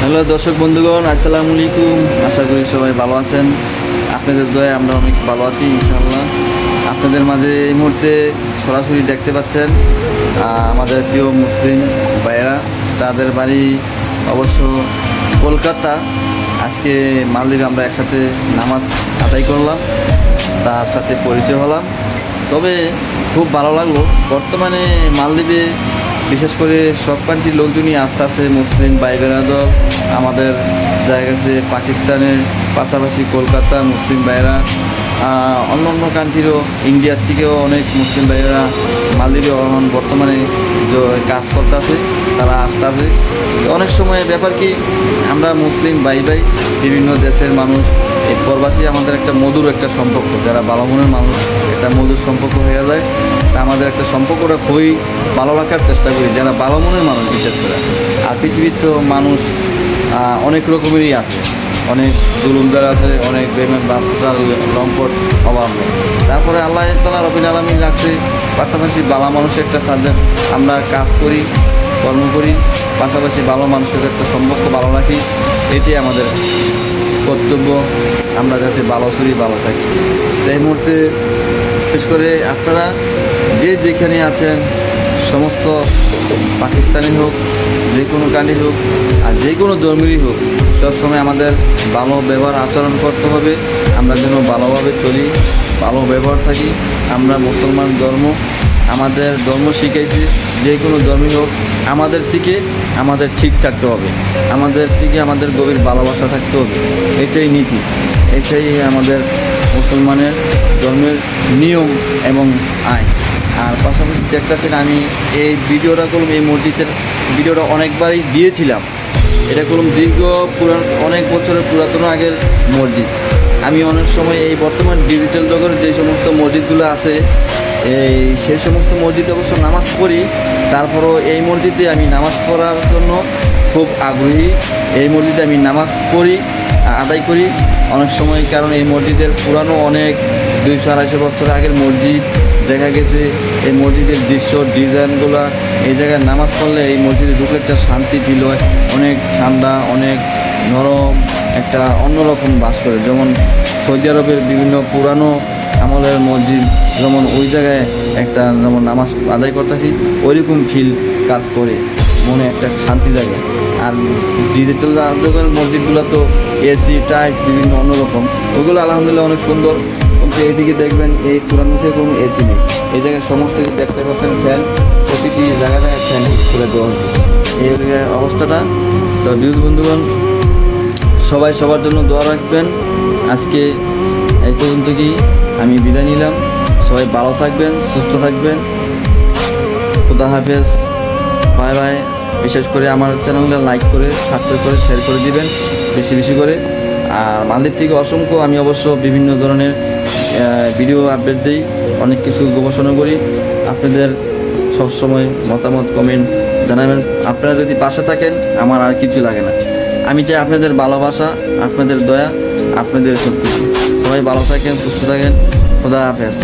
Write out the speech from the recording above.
Hello দর্শক বন্ধুগণ, আসসালামু আলাইকুম। আশা করি সবাই ভালো আছেন। আপনাদের দয়ে আমরা অনেক ভালো আছি ইনশাল্লাহ আপনাদের মাঝে এই মুহূর্তে সরাসরি দেখতে পাচ্ছেন আমাদের প্রিয় মুসলিম ভাইয়েরা। তাদের বাড়ি অবশ্য কলকাতা। আজকে মালদ্বীপে আমরা একসাথে নামাজ আদায় করলাম, তার সাথে পরিচয় হলাম। তবে খুব ভালো লাগল, বর্তমানে মালদ্বীপে বিশেষ করে সব কান্ট্রির লোকজনই আস্তে আস্তে মুসলিম, ভাই বেরাদর আমাদের দেখা গেছে পাকিস্তানের পাশাপাশি কলকাতা মুসলিম ভাইয়েরা অন্য অন্য কান্ট্রিরও ইন্ডিয়ার থেকেও অনেক মুসলিম ভাইয়েরা মালদ্বীপে এখন বর্তমানে কাজ করতেছে, তারা আসতেছে। তো অনেক সময় ব্যাপার কি, আমরা মুসলিম ভাই ভাই, বিভিন্ন দেশের মানুষ, এই প্রবাসী আমাদের একটা মধুর একটা সম্পর্ক, যারা ভালো মনের মানুষ, একটা মধুর সম্পর্ক হয়ে যায়। তা আমাদের একটা সম্পর্কটা খুবই ভালো রাখার চেষ্টা করি, যারা ভালো মনের মানুষ বিশেষ করে। আর পৃথিবীর তো মানুষ অনেক রকমেরই আছে। অনেক জুলুমদার আছে, অনেক প্রেমের বাচ্চার লম্পট অভাব নেই। তারপরে আল্লাহ তালা রবিন আলমিন রাখছে, পাশাপাশি ভালো মানুষের একটা সাথে আমরা কাজ করি, কর্ম করি, পাশাপাশি ভালো মানুষের একটা সম্পর্ক ভালো রাখি এটি আমাদের কর্তব্য। আমরা যাতে ভালো করি ভালো থাকি। এই মুহূর্তে, বিশেষ করে আপনারা যে যেখানে আছেন, সমস্ত পাকিস্তানি হোক, যে কোনো কান্ট্রি হোক, আর যে কোনো ধর্মেরই হোক, সবসময় আমাদের ভালো ব্যবহার আচরণ করতে হবে। আমরা যেন ভালোভাবে চলি, ভালো ব্যবহার থাকি। আমরা মুসলমান ধর্ম, আমাদের ধর্ম শিখাইছে, যে কোনো ধর্মই হোক, আমাদের থেকে আমাদের ঠিক থাকতে হবে। আমাদের থেকে আমাদের গভীর ভালোবাসা থাকতে হবে। এটাই নীতি। এটাই আমাদের মুসলমানের ধর্মের নিয়ম এবং আইন। আর পাশাপাশি দেখতেছেন আমি এই ভিডিওটা করলাম এই মসজিদের ভিডিওটা অনেকবারই দিয়েছিলাম। এটা করলাম দীর্ঘ পুরান, অনেক বছরের পুরাতন আগের মসজিদ। আমি অনেক সময় এই বর্তমান ডিজিটাল জগতের যে সমস্ত মসজিদগুলো আছে, এই সেই সমস্ত মসজিদে অবশ্য নামাজ পড়ি। তারপরও এই মসজিদে আমি নামাজ পড়ার জন্য খুব আগ্রহী। এই মসজিদে আমি নামাজ পড়ি আদায় করি। অনেক সময় কারণ এই মসজিদের পুরানো অনেক দুইশো, আড়াইশো বছর আগের মসজিদ দেখা গেছে, এই মসজিদের দৃশ্য ডিজাইনগুলো এই জায়গায় নামাজ পড়লে এই মসজিদে ঢুকলে একটা শান্তি ফিল হয়। অনেক ঠান্ডা, অনেক নরম, একটা অন্যরকম বাস করে। যেমন সৌদি আরবের বিভিন্ন পুরানো আমলের মসজিদ, যেমন ওই জায়গায় একটা যেমন নামাজ আদায় করতেছি, ওইরকম ফিল কাজ করে। মনে একটা শান্তি লাগে আর ডিজিটাল মসজিদগুলো তো এসি টাইলস বিভিন্ন অন্যরকম। ওগুলো আলহামদুলিল্লাহ অনেক সুন্দর। কিন্তু এইদিকে দেখবেন এই থেকে কোনো এসি নেই। এই জায়গায় সমস্ত কিছু দেখতে পাচ্ছেন ফ্যান প্রতিটি জায়গায় জায়গায় ফ্যান করে দেওয়া হচ্ছে এই অবস্থাটা। তো বিউজ বন্ধুগণ, সবাই সবার জন্য দোয়া রাখবেন। আজকে এই পর্যন্ত কি আমি বিদায় নিলাম। সবাই ভালো থাকবেন, সুস্থ থাকবেন। খুদা হাফেজ। Bye bye. বিশেষ করে আমার চ্যানেলটা লাইক করে সাবস্ক্রাইব করে শেয়ার করে দিবেন, বেশি বেশি করে। আর মালদ্বীপ থেকে অসংখ্য আমি অবশ্য বিভিন্ন ধরনের ভিডিও আপডেট দিই, অনেক কিছু গবেষণা করি। আপনাদের সবসময় মতামত কমেন্ট জানাবেন। আপনারা যদি পাশে থাকেন, আমার আর কিছু লাগে না। আমি চাই আপনাদের ভালোবাসা, আপনাদের দয়া, আপনাদের সব কিছু সবাই ভালো থাকেন, সুস্থ থাকেন। খোদা হাফেজ।